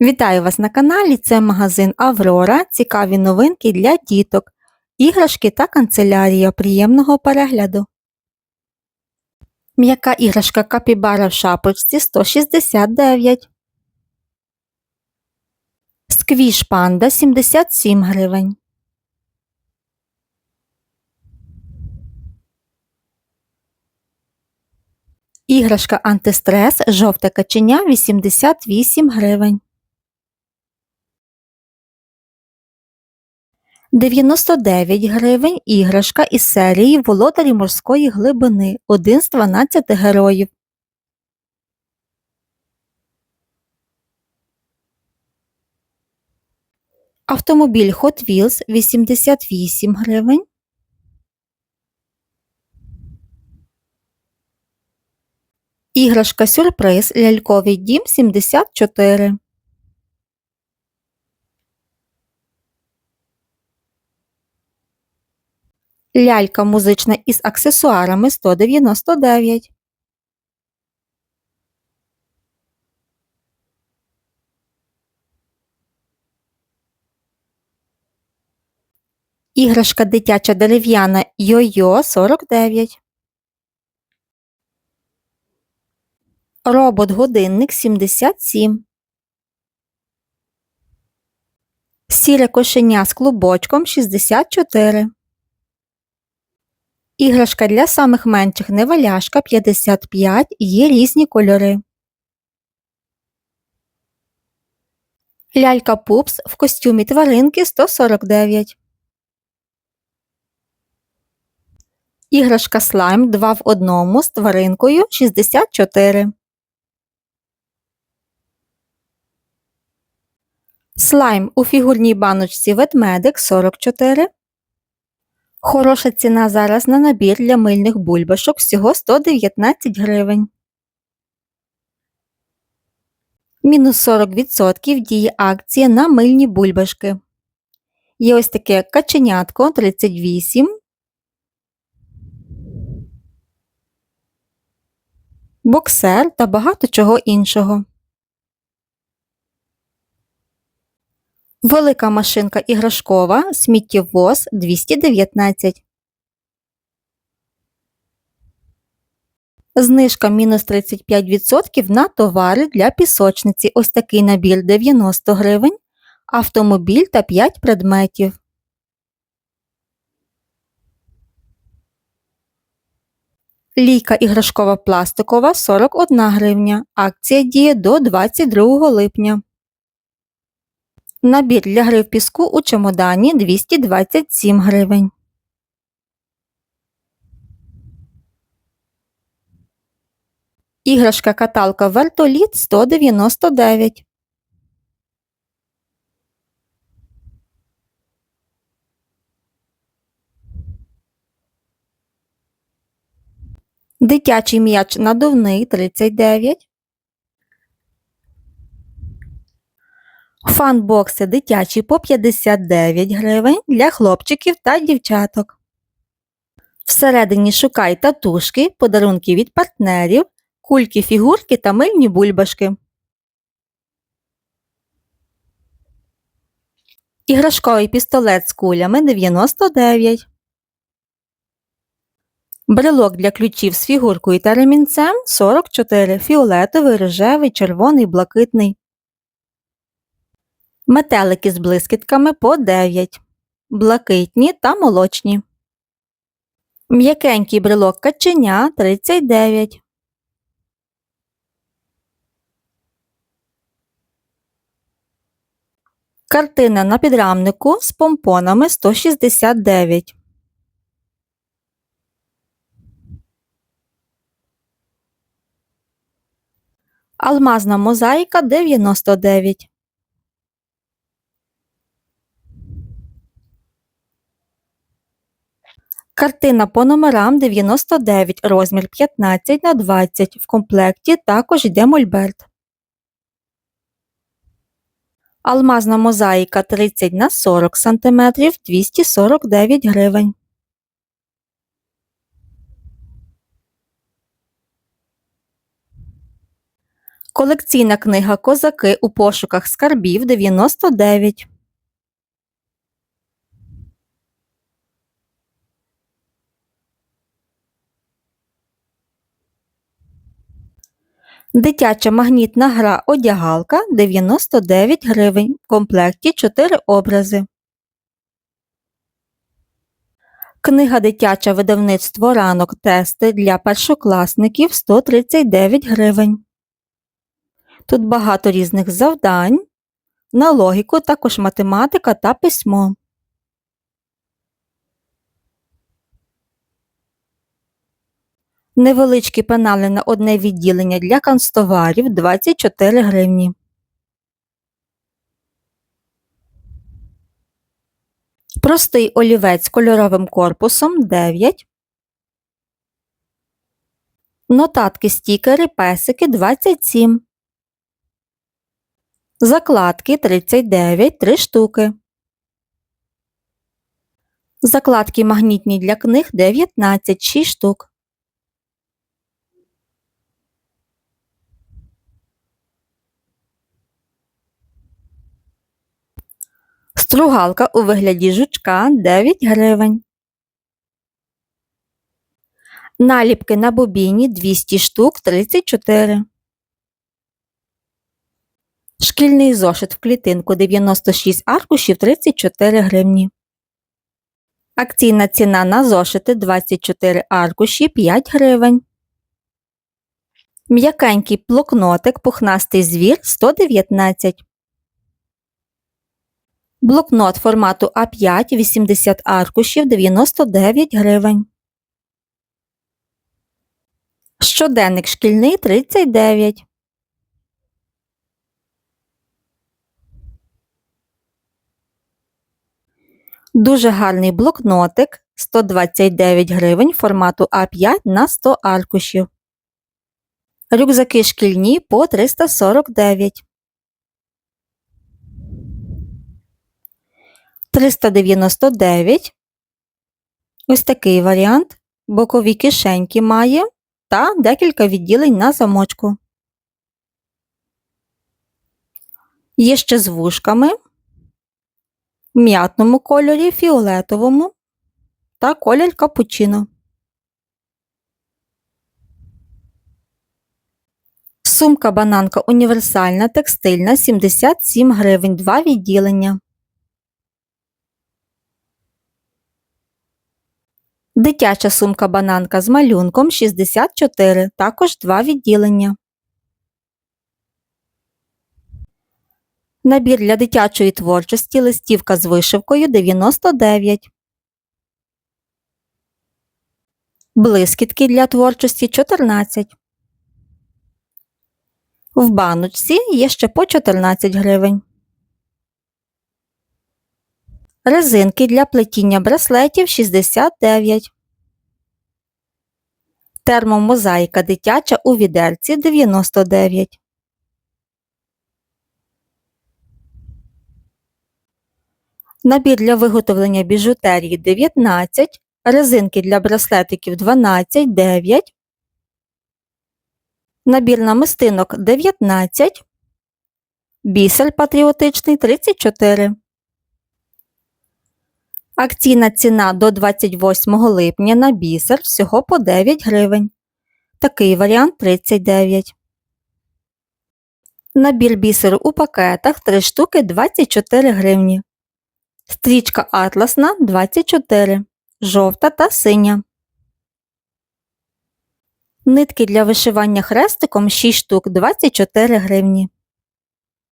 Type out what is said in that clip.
Вітаю вас на каналі. Це магазин Аврора. Цікаві новинки для діток, іграшки та канцелярія. Приємного перегляду. М'яка іграшка капібара в шапочці 169. Сквіш панда 77 гривень. Іграшка антистрес жовте каченя 88 гривень. 99 гривень іграшка із серії Володарі морської глибини. Один з 12 героїв. Автомобіль Hot Wheels 88 гривень. Іграшка сюрприз ляльковий дім 74. Лялька музична із аксесуарами 199. Іграшка дитяча дерев'яна Йо-Йо 49. Робот годинник 77. Сіре кошеня з клубочком 64. Іграшка для самих менших неваляшка 55 є різні кольори. Лялька пупс в костюмі тваринки 149. Іграшка слайм 2 в 1 з тваринкою 64. Слайм у фігурній баночці ведмедик 44. Хороша ціна зараз на набір для мильних бульбашок всього 119 гривень. Мінус 40% діє акція на мильні бульбашки. Є ось таке каченятко 38. Боксер та багато чого іншого. Велика машинка іграшкова, сміттєвоз 219. Знижка мінус 35% на товари для пісочниці. Ось такий набір 90 гривень, автомобіль та 5 предметів. Лійка іграшкова пластикова 41 гривня. Акція діє до 22 липня. Набір для гри в піску у чемодані 227 гривень. Іграшка каталка вертоліт 199. Дитячий м'яч надувний 39. Фанбокси дитячі по 59 гривень для хлопчиків та дівчаток. Всередині шукай татушки, подарунки від партнерів, кульки фігурки та мильні бульбашки. Іграшковий пістолет з кулями 99. Брелок для ключів з фігуркою та ремінцем 44. Фіолетовий, рожевий, червоний, блакитний. Метелики з блискітками по 9. Блакитні та молочні. М'якенький брелок каченя 39. Картина на підрамнику з помпонами 169. Алмазна мозаїка 99. Картина по номерам 99, розмір 15 на 20. В комплекті також йде мольберт. Алмазна мозаїка 30 на 40 см 249 гривень. Колекційна книга Козаки у пошуках скарбів 99. Дитяча магнітна гра одягалка 99 гривень. В комплекті 4 образи. Книга дитяча видавництво ранок тести для першокласників 139 гривень. Тут багато різних завдань. На логіку також математика та письмо. Невеличкі пенали на одне відділення для канцтоварів 24 гривні. Простий олівець кольоровим корпусом 9. Нотатки стікери песики 27. Закладки 39 3 штуки. Закладки магнітні для книг 19 6 штук. Стругалка у вигляді жучка 9 гривень. Наліпки на бобіні 200 штук 34. Шкільний зошит в клітинку 96 аркушів 34 гривні. Акційна ціна на зошити 24 аркуші 5 гривень. М'якенький блокнотик пухнастий звір 119. Блокнот формату А5 80 аркушів 99 гривень. Щоденник шкільний 39. Дуже гарний блокнотик 129 гривень формату А5 на 100 аркушів. Рюкзаки шкільні по 349. 399. Ось такий варіант. Бокові кишеньки має та декілька відділень на замочку. Є ще з вушками, в м'ятному кольорі, фіолетовому та колір капучино. Сумка бананка універсальна текстильна 77 гривень, два відділення. Дитяча сумка бананка з малюнком 64, також два відділення. Набір для дитячої творчості листівка з вишивкою 99. Блискітки для творчості 14. В баночці є ще по 14 гривень. Резинки для плетіння браслетів 69. Термомозаїка дитяча у відерці 99. Набір для виготовлення біжутерії 19. Резинки для браслетиків 12 9. Набір намистинок 19. Бісер патріотичний 34. Акційна ціна до 28 липня на бісер всього по 9 гривень. Такий варіант 39. Набір бісеру у пакетах 3 штуки 24 гривні. Стрічка атласна 24. Жовта та синя. Нитки для вишивання хрестиком 6 штук 24 гривні.